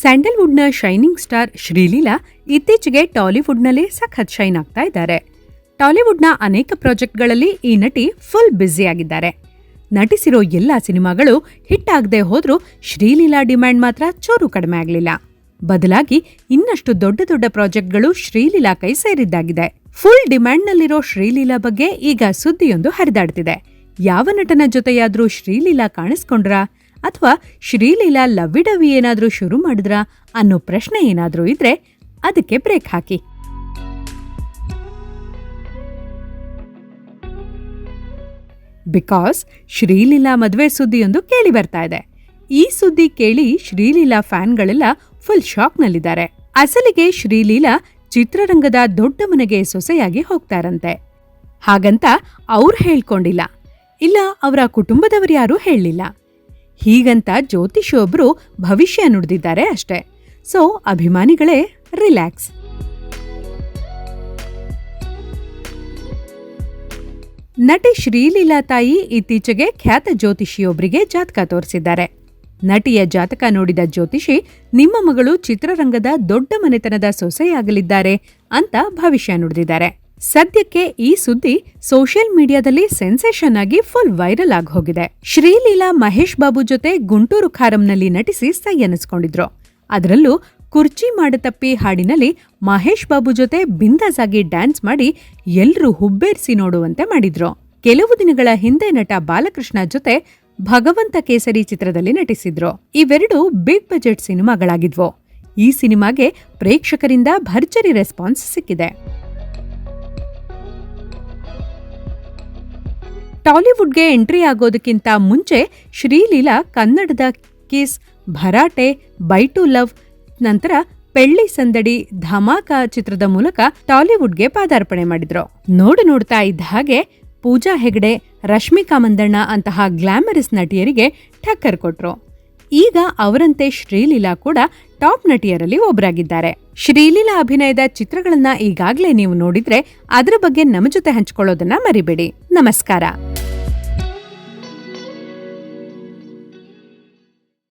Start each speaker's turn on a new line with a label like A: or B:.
A: ಸ್ಯಾಂಡಲ್ವುಡ್ನ shining star Sreeleela ಇತ್ತೀಚೆಗೆ ಟಾಲಿವುಡ್ನಲ್ಲಿ ಸಖತ್ shine ಆಗ್ತಾ ಇದ್ದಾರೆ. ಟಾಲಿವುಡ್ನ ಅನೇಕ ಪ್ರಾಜೆಕ್ಟ್ಗಳಲ್ಲಿ ಈ ನಟಿ ಫುಲ್ ಬ್ಯುಸಿಯಾಗಿದ್ದಾರೆ. ನಟಿಸಿರೋ ಎಲ್ಲ ಸಿನಿಮಾಗಳು ಹಿಟ್ ಆಗದೆ ಹೋದ್ರೂ ಶ್ರೀಲೀಲಾ ಡಿಮ್ಯಾಂಡ್ ಮಾತ್ರ ಚೂರು ಕಡಿಮೆ ಆಗಲಿಲ್ಲ. ಬದಲಾಗಿ ಇನ್ನಷ್ಟು ದೊಡ್ಡ ದೊಡ್ಡ ಪ್ರಾಜೆಕ್ಟ್ಗಳು ಶ್ರೀಲೀಲಾ ಕೈ ಸೇರಿದ್ದಾಗಿದೆ. ಫುಲ್ ಡಿಮ್ಯಾಂಡ್ನಲ್ಲಿರೋ ಶ್ರೀಲೀಲಾ ಬಗ್ಗೆ ಈಗ ಸುದ್ದಿಯೊಂದು ಹರಿದಾಡ್ತಿದೆ. ಯಾವ ನಟನ ಜೊತೆಯಾದ್ರೂ ಶ್ರೀಲೀಲಾ ಕಾಣಿಸ್ಕೊಂಡ್ರಾ? ಅಥವಾ ಶ್ರೀಲೀಲಾ ಲವ್ವಿಡವಿ ಏನಾದರೂ ಶುರು ಮಾಡಿದ್ರಾ ಅನ್ನೋ ಪ್ರಶ್ನೆ ಏನಾದರೂ ಇದ್ರೆ ಅದಕ್ಕೆ ಬ್ರೇಕ್ ಹಾಕಿ. ಬಿಕಾಸ್ ಶ್ರೀಲೀಲಾ ಮದುವೆ ಸುದ್ದಿಯೊಂದು ಕೇಳಿ ಬರ್ತಾ ಇದೆ. ಈ ಸುದ್ದಿ ಕೇಳಿ ಶ್ರೀಲೀಲಾ ಫ್ಯಾನ್ಗಳೆಲ್ಲ ಫುಲ್ ಶಾಕ್ನಲ್ಲಿದ್ದಾರೆ. ಅಸಲಿಗೆ ಶ್ರೀಲೀಲಾ ಚಿತ್ರರಂಗದ ದೊಡ್ಡ ಮನೆಗೆ ಸೊಸೆಯಾಗಿ ಹೋಗ್ತಾರಂತೆ. ಹಾಗಂತ ಅವ್ರು ಹೇಳ್ಕೊಂಡಿಲ್ಲ. ಇಲ್ಲ, ಅವರ ಕುಟುಂಬದವರ್ಯಾರೂ ಹೇಳಲಿಲ್ಲ. ಹೀಗಂತ ಜ್ಯೋತಿಷಿಯೊಬ್ಬರು ಭವಿಷ್ಯ ನುಡಿದಿದ್ದಾರೆ ಅಷ್ಟೇ. ಸೊ ಅಭಿಮಾನಿಗಳೇ ರಿಲ್ಯಾಕ್ಸ್ ನಟಿ ಶ್ರೀಲೀಲಾ ತಾಯಿ ಇತ್ತೀಚೆಗೆ ಖ್ಯಾತ ಜ್ಯೋತಿಷಿಯೊಬ್ಬರಿಗೆ ಜಾತಕ ತೋರಿಸಿದ್ದಾರೆ. ನಟಿಯ ಜಾತಕ ನೋಡಿದ ಜ್ಯೋತಿಷಿ, ನಿಮ್ಮ ಮಗಳು ಚಿತ್ರರಂಗದ ದೊಡ್ಡ ಮನೆತನದ ಸೊಸೆಯಾಗಲಿದ್ದಾರೆ ಅಂತ ಭವಿಷ್ಯ ನುಡಿದಿದ್ದಾರೆ. ಸದ್ಯಕ್ಕೆ ಈ ಸುದ್ದಿ ಸೋಷಿಯಲ್ ಮೀಡಿಯಾದಲ್ಲಿ ಸೆನ್ಸೇಷನ್ ಆಗಿ ಫುಲ್ ವೈರಲ್ ಆಗಿ ಹೋಗಿದೆ ಶ್ರೀಲೀಲಾ ಮಹೇಶ್ ಬಾಬು ಜೊತೆ ಗುಂಟೂರು ಖಾರಂನಲ್ಲಿ ನಟಿಸಿ ಸೈ ಅನ್ನಿಸ್ಕೊಂಡಿದ್ರು ಅದರಲ್ಲೂ ಕುರ್ಚಿ ಮಾಡತಪ್ಪಿ ಹಾಡಿನಲ್ಲಿ ಮಹೇಶ್ ಬಾಬು ಜೊತೆ ಬಿಂದಾಸ್ ಆಗಿ ಡ್ಯಾನ್ಸ್ ಮಾಡಿ ಎಲ್ರೂ ಹುಬ್ಬೇರಿಸಿ ನೋಡುವಂತೆ ಮಾಡಿದ್ರು. ಕೆಲವು ದಿನಗಳ ಹಿಂದೆ ನಟ ಬಾಲಕೃಷ್ಣ ಜೊತೆ ಭಗವಂತ ಕೇಸರಿ ಚಿತ್ರದಲ್ಲಿ ನಟಿಸಿದ್ರು. ಇವೆರಡು ಬಿಗ್ ಬಜೆಟ್ ಸಿನಿಮಾಗಳಾಗಿದ್ವು. ಈ ಸಿನಿಮಾಗೆ ಪ್ರೇಕ್ಷಕರಿಂದ ಭರ್ಜರಿ ರೆಸ್ಪಾನ್ಸ್ ಸಿಕ್ಕಿದೆ. ಟಾಲಿವುಡ್ಗೆ ಎಂಟ್ರಿ ಆಗೋದಕ್ಕಿಂತ ಮುಂಚೆ ಶ್ರೀಲೀಲಾ ಕನ್ನಡದ Kiss, Bharaate, by two love, ನಂತರ ಪೆಳ್ಳಿ ಸಂದಡಿ ಧಮಾಕ ಚಿತ್ರದ ಮೂಲಕ ಟಾಲಿವುಡ್ಗೆ ಪಾದಾರ್ಪಣೆ ಮಾಡಿದ್ರು. ನೋಡು ನೋಡ್ತಾ ಇದ್ದ ಹಾಗೆ ಪೂಜಾ ಹೆಗಡೆ, ರಶ್ಮಿಕಾ ಮಂದಣ್ಣ ಅಂತಹ ಗ್ಲಾಮರಸ್ ನಟಿಯರಿಗೆ ಠಕ್ಕರ್ ಕೊಟ್ರು. ಈಗ ಅವರಂತೆ ಶ್ರೀಲೀಲಾ ಕೂಡ ಟಾಪ್ ನಟಿಯರಲ್ಲಿ ಒಬ್ಬರಾಗಿದ್ದಾರೆ ಶ್ರೀಲೀಲಾ ಅಭಿನಯದ ಚಿತ್ರಗಳನ್ನ ಈಗಾಗಲೇ ನೀವು ನೋಡಿದ್ರೆ ಅದರ ಬಗ್ಗೆ ನಮ್ಮ ಜೊತೆ ಹಂಚಿಕೊಳ್ಳೋದನ್ನ ಮರಿಬೇಡಿ. ನಮಸ್ಕಾರ.